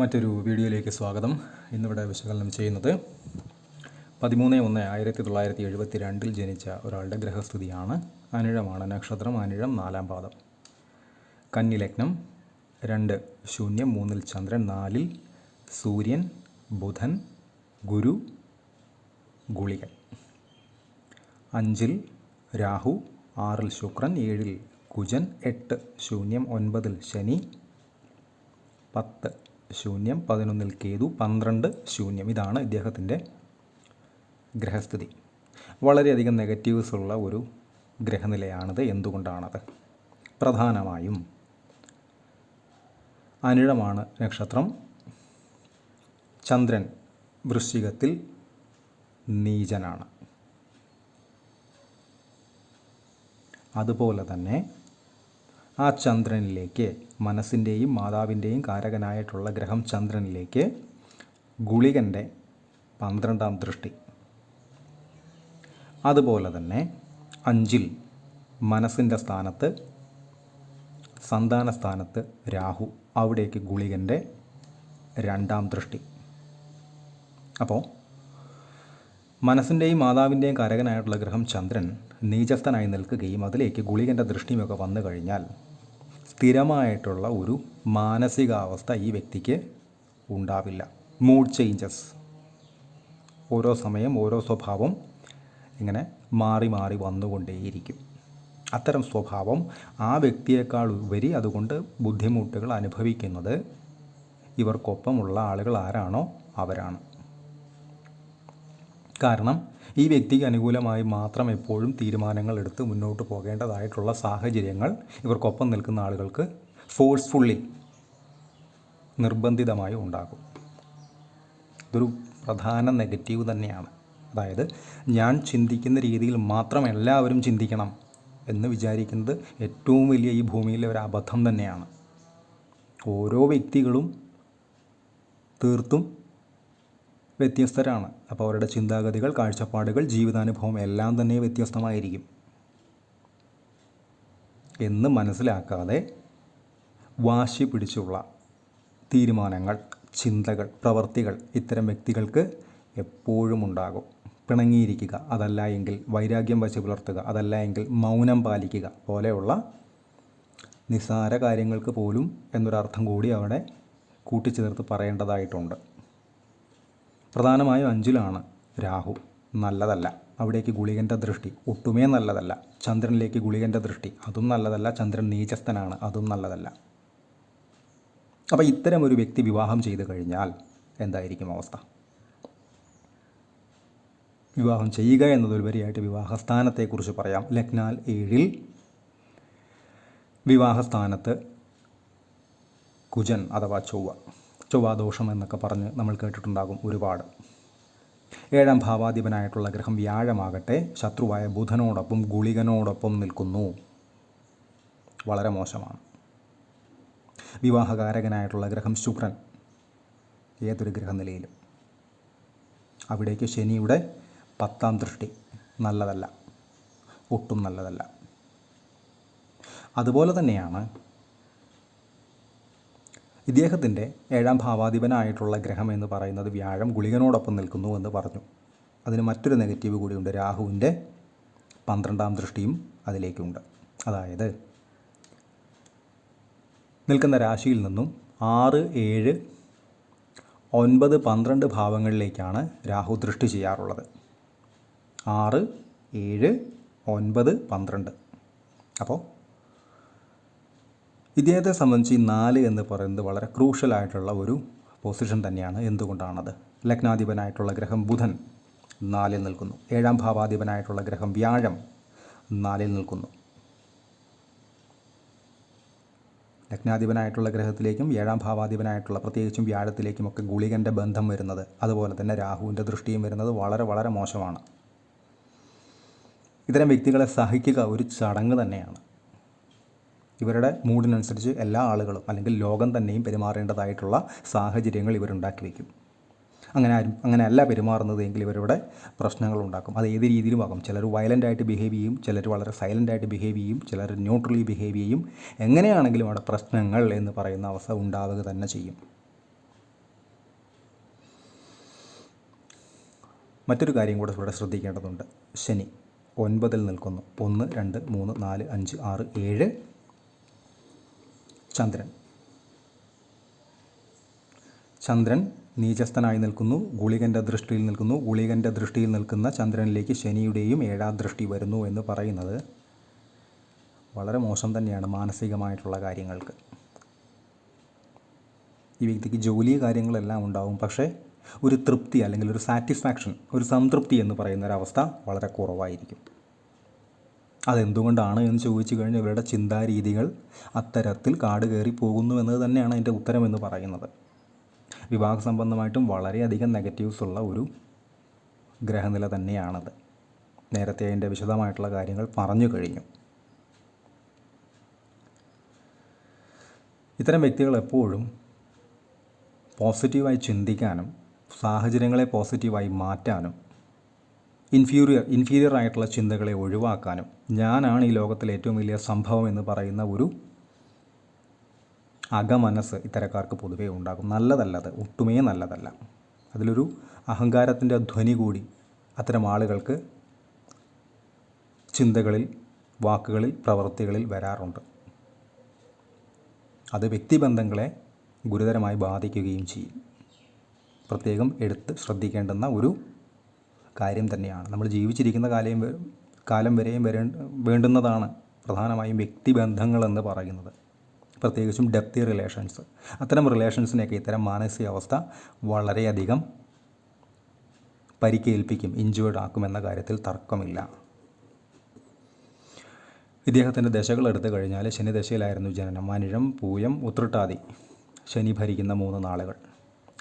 മറ്റൊരു വീഡിയോയിലേക്ക് സ്വാഗതം. ഇന്നിവിടെ വിശകലനം ചെയ്യുന്നത് പതിമൂന്ന് ഒന്ന് ആയിരത്തി തൊള്ളായിരത്തി എഴുപത്തി രണ്ടിൽ ജനിച്ച ഒരാളുടെ ഗ്രഹസ്ഥിതിയാണ്. അനിഴമാണ് നക്ഷത്രം അനിഴം നാലാം പാദം. കന്നി ലഗ്നം രണ്ട് ശൂന്യം മൂന്നിൽ ചന്ദ്രൻ നാലിൽ സൂര്യൻ ബുധൻ ഗുരു ഗുളികൻ. അഞ്ചിൽ രാഹു ആറിൽ ശുക്രൻ ഏഴിൽ കുജൻ എട്ട് ശൂന്യം ഒൻപതിൽ ശനി പത്ത് ശൂന്യം പതിനൊന്നിൽ കേതു പന്ത്രണ്ട് ശൂന്യം. ഇതാണ് ഇദ്ദേഹത്തിന്റെ ഗ്രഹസ്ഥിതി. വളരെയധികം നെഗറ്റീവ്സ് ഉള്ള ഒരു ഗ്രഹനിലയാണിത്. എന്തുകൊണ്ടാണത്? പ്രധാനമായും അനിഴമാണ് നക്ഷത്രം. ചന്ദ്രൻ വൃശ്ചികത്തിൽ നീചനാണ്. അതുപോലെ തന്നെ ആ ചന്ദ്രനിലേക്ക് മനസ്സിന്റെയും മാതാവിന്റെയും കാരകനായിട്ടുള്ള ഗ്രഹം ചന്ദ്രനിലേക്ക് ഗുളികന്റെ പന്ത്രണ്ടാം ദൃഷ്ടി. അതുപോലെ തന്നെ അഞ്ചിൽ മനസ്സിന്റെ സ്ഥാനത്ത് സന്താന സ്ഥാനത്ത് രാഹു അവിടേക്ക് ഗുളികന്റെ രണ്ടാം ദൃഷ്ടി. അപ്പോൾ മനസ്സിന്റെയും മാതാവിന്റെയും കരകനായിട്ടുള്ള ഗ്രഹം ചന്ദ്രൻ നീചസ്ഥനായി നിൽക്കുകയും അതിലേക്ക് ഗുളികന്റെ ദൃഷ്ടിയുമൊക്കെ വന്നു കഴിഞ്ഞാൽ സ്ഥിരമായിട്ടുള്ള ഒരു മാനസികാവസ്ഥ ഈ വ്യക്തിക്ക് ഉണ്ടാവില്ല. മൂഡ് ചേഞ്ചസ് ഓരോ സമയം ഓരോ സ്വഭാവം ഇങ്ങനെ മാറി മാറി വന്നുകൊണ്ടേയിരിക്കും. അത്തരം സ്വഭാവം ആ വ്യക്തിയേക്കാൾ ഉപരി അതുകൊണ്ട് ബുദ്ധിമുട്ടുകൾ അനുഭവിക്കുന്നത് ഇവർക്കൊപ്പമുള്ള ആളുകൾ ആരാണോ അവരാണ്. കാരണം ഈ വ്യക്തിക്ക് അനുകൂലമായി മാത്രം എപ്പോഴും തീരുമാനങ്ങൾ എടുത്ത് മുന്നോട്ട് പോകേണ്ടതായിട്ടുള്ള സാഹചര്യങ്ങൾ ഇവർക്കൊപ്പം നിൽക്കുന്ന ആളുകൾക്ക് ഫോഴ്സ്ഫുള്ളി നിർബന്ധിതമായി ഉണ്ടാകും. ഇതൊരു പ്രധാന നെഗറ്റീവ് തന്നെയാണ്. അതായത് ഞാൻ ചിന്തിക്കുന്ന രീതിയിൽ മാത്രം എല്ലാവരും ചിന്തിക്കണം എന്ന് വിചാരിക്കുന്നത് ഏറ്റവും വലിയ ഈ ഭൂമിയിലെ ഒരു അബദ്ധം തന്നെയാണ്. ഓരോ വ്യക്തികളും തീർത്തും വ്യത്യസ്തരാണ്. അപ്പോൾ അവരുടെ ചിന്താഗതികൾ കാഴ്ചപ്പാടുകൾ ജീവിതാനുഭവം എല്ലാം തന്നെ വ്യത്യസ്തമായിരിക്കും. എന്ന് മനസ്സിലാക്കാതെ വാശി പിടിച്ചുള്ള തീരുമാനങ്ങൾ ചിന്തകൾ പ്രവർത്തികൾ ഇത്തരം വ്യക്തികൾക്ക് എപ്പോഴും ഉണ്ടാകും. പിണങ്ങിയിരിക്കുക അതല്ല എങ്കിൽ വൈരാഗ്യം വച്ച് പുലർത്തുക അതല്ല എങ്കിൽ മൗനം പാലിക്കുക പോലെയുള്ള നിസ്സാര കാര്യങ്ങൾക്ക് പോലും എന്നൊരർത്ഥം കൂടി അവിടെ കൂട്ടിച്ചേർത്ത് പറയേണ്ടതായിട്ടുണ്ട്. പ്രധാനമായും അഞ്ചിലാണ് രാഹു നല്ലതല്ല. അവിടേക്ക് ഗുളികന്റെ ദൃഷ്ടി ഒട്ടുമേ നല്ലതല്ല. ചന്ദ്രനിലേക്ക് ഗുളികന്റെ ദൃഷ്ടി അതും നല്ലതല്ല. ചന്ദ്രൻ നീചസ്ഥനാണ് അതും നല്ലതല്ല. അപ്പോൾ ഇത്തരം ഒരു വ്യക്തി വിവാഹം ചെയ്തു കഴിഞ്ഞാൽ എന്തായിരിക്കും അവസ്ഥ? വിവാഹം ചെയ്യുക എന്നതുപരിയായിട്ട് വിവാഹസ്ഥാനത്തെക്കുറിച്ച് പറയാം. ലഗ്നാൽ ഏഴിൽ വിവാഹസ്ഥാനത്ത് കുജൻ അഥവാ ചൊവ്വ. ചൊവ്വാദോഷം എന്നൊക്കെ പറഞ്ഞ് നമ്മൾ കേട്ടിട്ടുണ്ടാകും ഒരുപാട്. ഏഴാം ഭാവാധിപനായിട്ടുള്ള ഗ്രഹം വ്യാഴമാകട്ടെ ശത്രുവായ ബുധനോടൊപ്പം ഗുളികനോടൊപ്പം നിൽക്കുന്നു. വളരെ മോശമാണ്. വിവാഹകാരകനായിട്ടുള്ള ഗ്രഹം ശുക്രൻ ഏതൊരു ഗ്രഹനിലയിലും. അവിടേക്ക് ശനിയുടെ പത്താം ദൃഷ്ടി നല്ലതല്ല ഒട്ടും നല്ലതല്ല. അതുപോലെ തന്നെയാണ് ഇദ്ദേഹത്തിന്റെ ഏഴാം ഭാവാധിപനായിട്ടുള്ള ഗ്രഹം എന്ന് പറയുന്നത് വ്യാഴം ഗുളികനോടൊപ്പം നിൽക്കുന്നു എന്ന് പറഞ്ഞു. അതിന് മറ്റൊരു നെഗറ്റീവ് കൂടിയുണ്ട്. രാഹുവിന്റെ പന്ത്രണ്ടാം ദൃഷ്ടിയും അതിലേക്കുണ്ട്. അതായത് നിൽക്കുന്ന രാശിയിൽ നിന്നും ആറ് ഏഴ് ഒൻപത് പന്ത്രണ്ട് ഭാവങ്ങളിലേക്കാണ് രാഹു ദൃഷ്ടി ചെയ്യാറുള്ളത്. ആറ് ഏഴ് ഒൻപത് പന്ത്രണ്ട്. അപ്പോൾ ഇദ്ദേഹത്തെ സംബന്ധിച്ച് ഈ നാല് എന്ന് പറയുന്നത് വളരെ ക്രൂഷ്യലായിട്ടുള്ള ഒരു പൊസിഷൻ തന്നെയാണ്. എന്തുകൊണ്ടാണത്? ലഗ്നാധിപനായിട്ടുള്ള ഗ്രഹം ബുധൻ നാലിൽ നിൽക്കുന്നു. ഏഴാം ഭാവാധിപനായിട്ടുള്ള ഗ്രഹം വ്യാഴം നാലിൽ നിൽക്കുന്നു. ലഗ്നാധിപനായിട്ടുള്ള ഗ്രഹത്തിലേക്കും ഏഴാം ഭാവാധിപനായിട്ടുള്ള പ്രത്യേകിച്ചും വ്യാഴത്തിലേക്കുമൊക്കെ ഗുളികന്റെ ബന്ധം വരുന്നത് അതുപോലെ തന്നെ രാഹുവിന്റെ ദൃഷ്ടിയും വരുന്നത് വളരെ വളരെ മോശമാണ്. ഇത്തരം വ്യക്തികളെ സഹിക്കുക ഒരു ചടങ്ങ് തന്നെയാണ്. ഇവരുടെ മൂഡിനനുസരിച്ച് എല്ലാ ആളുകളും അല്ലെങ്കിൽ ലോകം തന്നെയും പെരുമാറേണ്ടതായിട്ടുള്ള സാഹചര്യങ്ങൾ ഇവരുണ്ടാക്കി വയ്ക്കും. അങ്ങനെ ആരും അങ്ങനെ അങ്ങനെയല്ല പെരുമാറുന്നതെങ്കിൽ ഇവരുടെ പ്രശ്നങ്ങൾ ഉണ്ടാക്കും. അത് ഏത് രീതിയിലുമാകും ചിലർ വയലന്റായിട്ട് ബിഹേവ് ചെയ്യും ചിലർ വളരെ സൈലന്റായിട്ട് ബിഹേവ് ചെയ്യും ചിലർ ന്യൂട്രലി ബിഹേവ് ചെയ്യും. എങ്ങനെയാണെങ്കിലും അവിടെ പ്രശ്നങ്ങൾ എന്ന് പറയുന്ന അവസ്ഥ ഉണ്ടാവുക തന്നെ ചെയ്യും. മറ്റൊരു കാര്യം കൂടെ ഇവിടെ ശ്രദ്ധിക്കേണ്ടതുണ്ട്. ശനി ഒൻപതിൽ നിൽക്കുന്നു. ഒന്ന് രണ്ട് മൂന്ന് നാല് അഞ്ച് ആറ് ഏഴ് ചന്ദ്രൻ. ചന്ദ്രൻ നീചസ്ഥനായി നിൽക്കുന്നു. ഗുളികന്റെ ദൃഷ്ടിയിൽ നിൽക്കുന്നു. ഗുളികന്റെ ദൃഷ്ടിയിൽ നിൽക്കുന്ന ചന്ദ്രനിലേക്ക് ശനിയുടെയും ഏഴാം ദൃഷ്ടി വരുന്നു എന്ന് പറയുന്നത് വളരെ മോശം തന്നെയാണ് മാനസികമായിട്ടുള്ള കാര്യങ്ങൾക്ക്. ഈ വ്യക്തിക്ക് ജോലി കാര്യങ്ങളെല്ലാം ഉണ്ടാവും. പക്ഷേ ഒരു തൃപ്തി അല്ലെങ്കിൽ ഒരു സാറ്റിസ്ഫാക്ഷൻ ഒരു സംതൃപ്തി എന്ന് പറയുന്ന ഒരവസ്ഥ വളരെ കുറവായിരിക്കും. അതെന്തുകൊണ്ടാണ് എന്ന് ചോദിച്ചു കഴിഞ്ഞാൽ ഇവരുടെ ചിന്താരീതികൾ അത്തരത്തിൽ കാട് കയറി പോകുന്നു എന്നത് തന്നെയാണ് അതിന്റെ ഉത്തരമെന്ന് പറയുന്നത്. വിവാഹ സംബന്ധമായിട്ടും വളരെയധികം നെഗറ്റീവ്സ് ഉള്ള ഒരു ഗ്രഹനില തന്നെയാണത്. നേരത്തെ അതിന്റെ വിശദമായിട്ടുള്ള കാര്യങ്ങൾ പറഞ്ഞു കഴിഞ്ഞു. ഇത്തരം വ്യക്തികൾ എപ്പോഴും പോസിറ്റീവായി ചിന്തിക്കാനും സാഹചര്യങ്ങളെ പോസിറ്റീവായി മാറ്റാനും ഇൻഫീരിയർ ഇൻഫീരിയർ ആയിട്ടുള്ള ചിന്തകളെ ഒഴിവാക്കാനും ഞാനാണ് ഈ ലോകത്തിലെ ഏറ്റവും വലിയ സംഭവം എന്ന് പറയുന്ന ഒരു അകമനസ് ഇത്തരക്കാർക്ക് പൊതുവേ ഉണ്ടാകും. നല്ലതല്ലത് ഒട്ടുമേ നല്ലതല്ല. അതിലൊരു അഹങ്കാരത്തിന്റെ ധ്വനി കൂടി അത്തരം ആളുകൾക്ക് ചിന്തകളിൽ വാക്കുകളിൽ പ്രവൃത്തികളിൽ വരാറുണ്ട്. അത് വ്യക്തിബന്ധങ്ങളെ ഗുരുതരമായി ബാധിക്കുകയും ചെയ്യും. പ്രത്യേകം എടുത്ത് ശ്രദ്ധിക്കേണ്ടുന്ന ഒരു കാര്യം തന്നെയാണ്. നമ്മൾ ജീവിച്ചിരിക്കുന്ന കാലയും കാലം വരെയും വരേ വേണ്ടുന്നതാണ് പ്രധാനമായും വ്യക്തിബന്ധങ്ങൾ എന്ന് പറയുന്നത്. പ്രത്യേകിച്ചും ഡെപ്തി റിലേഷൻസ് അത്തരം റിലേഷൻസിനെയൊക്കെ ഇത്തരം മാനസികാവസ്ഥ വളരെയധികം പരിക്കേൽപ്പിക്കും ഇഞ്ചുവേർഡ് ആക്കുമെന്ന കാര്യത്തിൽ തർക്കമില്ല. ഇദ്ദേഹത്തിന്റെ ദശകൾ എടുത്തു കഴിഞ്ഞാൽ ശനി ദശയിലായിരുന്നു ജനനം. മനുഴം പൂയം ഉത്രട്ടാതി ശനി ഭരിക്കുന്ന മൂന്ന് നാളുകൾ.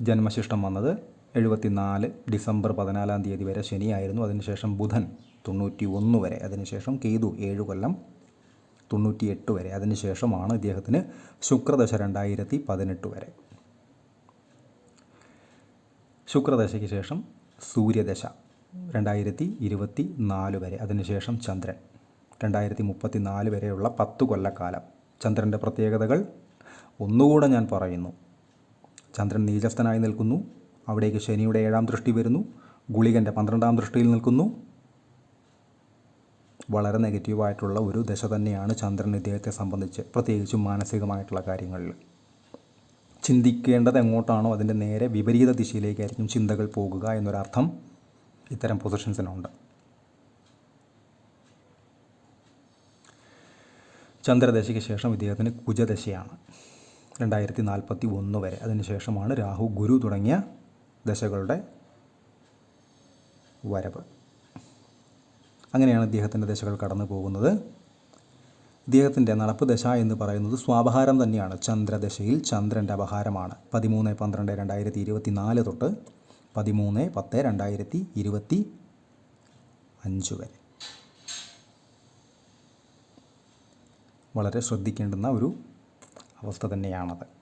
ജന്മശിഷ്ടം വന്നത് എഴുപത്തിനാല് ഡിസംബർ പതിനാലാം തീയതി വരെ ശനിയായിരുന്നു. അതിനുശേഷം ബുധൻ തൊണ്ണൂറ്റി ഒന്ന് വരെ. അതിനുശേഷം കേതു ഏഴ് കൊല്ലം തൊണ്ണൂറ്റി എട്ട് വരെ. അതിനുശേഷമാണ് ഇദ്ദേഹത്തിന് ശുക്രദശ രണ്ടായിരത്തി പതിനെട്ട് വരെ. ശുക്രദശയ്ക്ക് ശേഷം സൂര്യദശ രണ്ടായിരത്തി ഇരുപത്തി നാല് വരെ. അതിനുശേഷം ചന്ദ്രൻ രണ്ടായിരത്തി മുപ്പത്തി നാല് വരെയുള്ള പത്ത് കൊല്ലക്കാലം. ചന്ദ്രന്റെ പ്രത്യേകതകൾ ഒന്നുകൂടെ ഞാൻ പറയുന്നു. ചന്ദ്രൻ നീചസ്ഥനായി നിൽക്കുന്നു. അവിടേക്ക് ശനിയുടെ ഏഴാം ദൃഷ്ടി വരുന്നു. ഗുളികന്റെ പന്ത്രണ്ടാം ദൃഷ്ടിയിൽ നിൽക്കുന്നു. വളരെ നെഗറ്റീവായിട്ടുള്ള ഒരു ദശ തന്നെയാണ് ചന്ദ്രൻ ഇദ്ദേഹത്തെ സംബന്ധിച്ച് പ്രത്യേകിച്ചും മാനസികമായിട്ടുള്ള കാര്യങ്ങളിൽ. ചിന്തിക്കേണ്ടത് എങ്ങോട്ടാണോ അതിന്റെ നേരെ വിപരീത ദിശയിലേക്കായിരിക്കും ചിന്തകൾ പോകുക എന്നൊരർത്ഥം ഇത്തരം പൊസിഷൻസിനുണ്ട്. ചന്ദ്രദശയ്ക്ക് ശേഷം ഇദ്ദേഹത്തിന് കുജദശയാണ്. രണ്ടായിരത്തി നാൽപ്പത്തി ഒന്ന് വരെ. അതിനുശേഷമാണ് രാഹു ഗുരു തുടങ്ങിയ ദശകളുടെ വരവ്. അങ്ങനെയാണ് ഇദ്ദേഹത്തിന്റെ ദശകൾ കടന്നു പോകുന്നത്. ഇദ്ദേഹത്തിന്റെ നടപ്പ് ദശ എന്ന് പറയുന്നത് സ്വാപഹാരം തന്നെയാണ്. ചന്ദ്രദശയിൽ ചന്ദ്രന്റെ അപഹാരമാണ്. പതിമൂന്ന് പന്ത്രണ്ട് രണ്ടായിരത്തി ഇരുപത്തി നാല് തൊട്ട് പതിമൂന്ന് പത്ത് രണ്ടായിരത്തി ഇരുപത്തി അഞ്ച് വരെ. വളരെ ശ്രദ്ധിക്കേണ്ടുന്ന ഒരു അവസ്ഥ തന്നെയാണത്.